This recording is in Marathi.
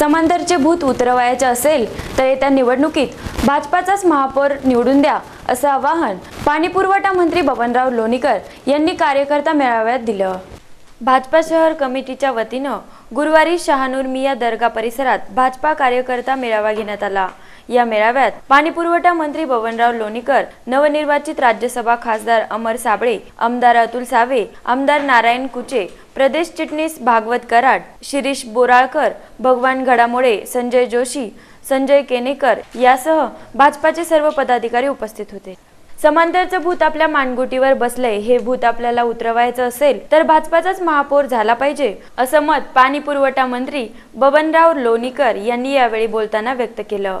समांतरचे भूत उतरवायचे असेल तर येत्या निवडणुकीत भाजपाचाच महापौर निवडून द्या असं आवाहन पाणीपुरवठा मंत्री बबनराव लोणीकर यांनी कार्यकर्ता मेळाव्यात दिलं. भाजपा शहर कमिटीच्या वतीनं गुरुवारी शहानूर मिया दर्गा परिसरात भाजपा कार्यकर्ता मेळावा घेण्यात आला. या मेळाव्यात पाणीपुरवठा मंत्री बबनराव लोणीकर नवनिर्वाचित राज्यसभा खासदार अमर साबळे आमदार अतुल सावे आमदार नारायण कुचे प्रदेश चिटणीस भागवत कराड शिरीष बोराळकर भगवान घडामोळे संजय जोशी संजय केनेकर यासह भाजपाचे सर्व पदाधिकारी उपस्थित होते. समांतरचं भूत आपल्या मानगुटीवर बसलंय हे भूत आपल्याला उतरवायचं असेल तर भाजपाचाच महापौर झाला पाहिजे असं मत पाणी पुरवठा मंत्री बबनराव लोणीकर यांनी यावेळी बोलताना व्यक्त केलं.